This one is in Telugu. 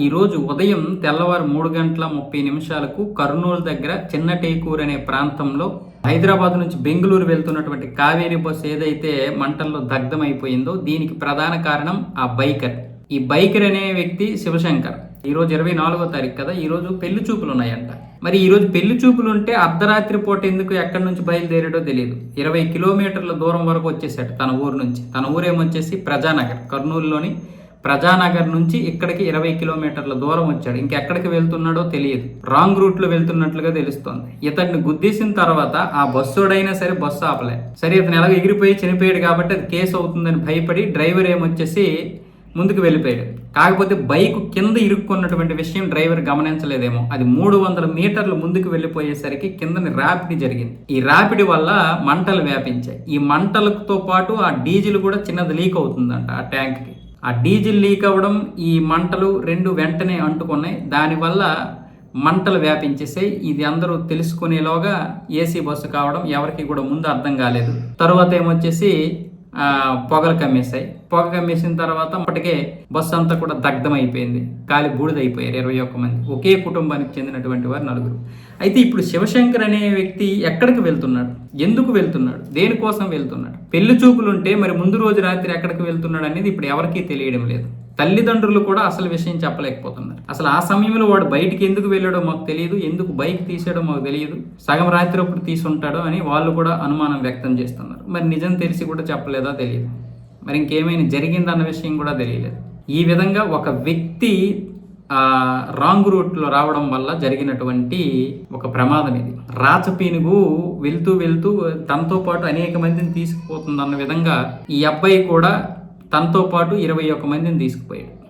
ఈరోజు ఉదయం తెల్లవారు మూడు గంటల ముప్పై నిమిషాలకు కర్నూలు దగ్గర చిన్న టేకూర్ అనే ప్రాంతంలో హైదరాబాద్ నుంచి బెంగళూరు వెళ్తున్నటువంటి కావేరీ బస్సు ఏదైతే మంటల్లో దగ్ధమైపోయిందో దీనికి ప్రధాన కారణం ఆ బైకర్. ఈ బైకర్ అనే వ్యక్తి శివశంకర్. ఈరోజు ఇరవై నాలుగో తారీఖు కదా ఈరోజు పెళ్ళి చూపులు ఉన్నాయంట. మరి ఈరోజు పెళ్ళి చూపులు ఉంటే అర్ధరాత్రి పూట ఎందుకు ఎక్కడి నుంచి బయలుదేరాడో తెలియదు. ఇరవై కిలోమీటర్ల దూరం వరకు వచ్చేసాడు తన ఊరు నుంచి. తన ఊరేమొచ్చేసి ప్రజానగర్ కర్నూలులోని ప్రజానగర్ నుంచి ఇక్కడికి ఇరవై కిలోమీటర్ల దూరం వచ్చాడు. ఇంకెక్కడికి వెళ్తున్నాడో తెలియదు. రాంగ్ రూట్లో వెళ్తున్నట్లుగా తెలుస్తోంది. ఇతడిని గుద్దేసిన తర్వాత ఆ బస్సుడైనా సరే బస్సు ఆపలే. సరే ఇతను ఎలాగ ఎగిరిపోయి చనిపోయాడు కాబట్టి అది కేసు అవుతుందని భయపడి డ్రైవర్ ఏమొచ్చేసి ముందుకు వెళ్ళిపోయాడు. కాకపోతే బైక్ కింద ఇరుక్కున్నటువంటి విషయం డ్రైవర్ గమనించలేదేమో. అది మూడు వందల మీటర్లు ముందుకు వెళ్ళిపోయేసరికి కిందని ర్యాపిడ్ జరిగింది. ఈ ర్యాపిడ్ వల్ల మంటలు వ్యాపించాయి. ఈ మంటలతో పాటు ఆ డీజిల్ కూడా చిన్నది లీక్ అవుతుందంట ఆ ట్యాంక్కి. ఆ డీజిల్ లీక్ అవ్వడం ఈ మంటలు రెండు వెంటనే అంటుకున్నాయి. దానివల్ల మంటలు వ్యాపించేసాయి ఇది అందరూ తెలుసుకునేలోగా ఏసీ బస్సు కావడం ఎవరికి కూడా ముందు అర్థం కాలేదు. తర్వాత ఏమొచ్చేసి పొగలు కమ్మేశాయి. పొగ కమ్మేసిన తర్వాత అప్పటికే బస్సు అంతా కూడా దగ్ధం అయిపోయింది. కాలి బూడిదైపోయారు ఇరవై ఒక్క మంది. ఒకే కుటుంబానికి చెందినటువంటి వారు నలుగురు. అయితే ఇప్పుడు శివశంకర్ అనే వ్యక్తి ఎక్కడికి వెళ్తున్నాడు? ఎందుకు వెళ్తున్నాడు? దేనికోసం వెళ్తున్నాడు? పెళ్ళి చూపులుంటే మరి ముందు రోజు రాత్రి ఎక్కడికి వెళ్తున్నాడు అనేది ఇప్పుడు ఎవరికీ తెలియడం లేదు. తల్లిదండ్రులు కూడా అసలు విషయం చెప్పలేకపోతున్నారు. అసలు ఆ సమయంలో వాడు బయటికి ఎందుకు వెళ్ళాడో మాకు తెలియదు ఎందుకు బైక్ తీసాడో మాకు తెలియదు సగం రాత్రి అప్పుడు తీసుంటాడో అని వాళ్ళు కూడా అనుమానం వ్యక్తం చేస్తున్నారు. మరి నిజం తెలిసి కూడా చెప్పలేదా తెలియదు. మరి ఇంకేమైనా జరిగిందన్న విషయం కూడా తెలియలేదు. ఈ విధంగా ఒక వ్యక్తి రాంగ్ రూట్లో రావడం వల్ల జరిగినటువంటి ఒక ప్రమాదం ఇది. రాచపీనుగు వెళ్తూ వెళ్తూ తనతో పాటు అనేక మందిని తీసుకుపోతుందన్న విధంగా ఈ అబ్బాయి కూడా తనతో పాటు ఇరవై ఒక్క మందిని తీసుకుపోయాడు.